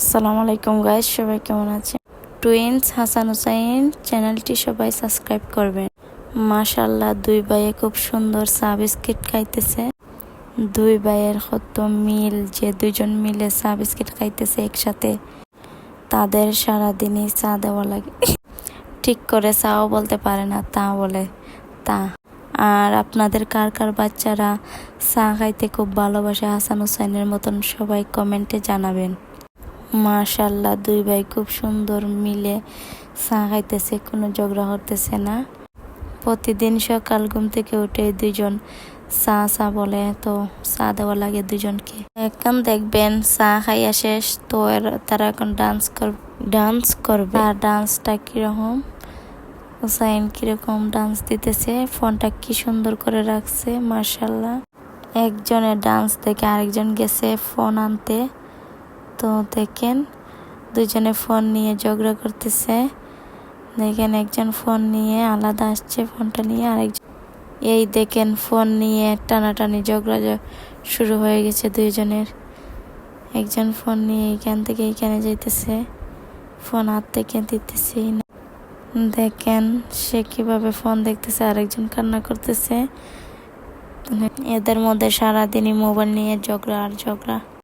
আসসালামু আলাইকুম গাইস সবাই কেমন আছে টুইন্স হাসান হুসাইন চ্যানেলটি সবাই সাবস্ক্রাইব করবেন। মাশাল্লাহ দুই ভাইয়ে খুব সুন্দর চা বিস্কিট খাইতেছে। দুই ভাইয়ের কত মিল যে দুজন মিলে চা বিস্কিট খাইতেছে একসাথে। তাদের সারাদিনই চা দেওয়া লাগে। ঠিক করে চাও বলতে পারে না, তা বলে। তা, আর আপনাদের কার কার বাচ্চারা চা খাইতে খুব ভালোবাসে? হাসান হুসাইনের মতন সবাই কমেন্টে জানাবেন। মাশাল্লাহ দুই ভাই খুব সুন্দর মিলে চা খাইতেছে, কোনো ঝগড়া করতেছে না। প্রতিদিন সকাল ঘুম থেকে উঠে দুইজন চা চা বলে, তো চা দেওয়া লাগে দুজনকে এখন দেখবেন চা খাইয়া শেষ, তো তারা এখন ডান্স কর ডান্স করবে। আর ডান্সটা কীরকম? হুসাইন কীরকম ডান্স দিতেছে? ফোনটা কি সুন্দর করে রাখছে মার্শাল্লাহ একজনের ডান্স দেখে আরেকজন গেছে ফোন আনতে। তো দেখেন দুজনে ফোন নিয়ে ঝগড়া করতেছে। দেখেন একজন ফোন নিয়ে আলাদা আসছে ফোনটা নিয়ে, আরেকজন এই দেখেন ফোন নিয়ে টানাটানি ঝগড়া শুরু হয়ে গেছে দুইজনের। একজন ফোন নিয়ে এইখান থেকে এইখানে যাইতেছে। ফোন হাত থেকে দিতেছেই না দেখেন সে কীভাবে ফোন দেখতেছে, আরেকজন কান্না করতেছে। এদের মধ্যে সারাদিনই মোবাইল নিয়ে ঝগড়া আর ঝগড়া।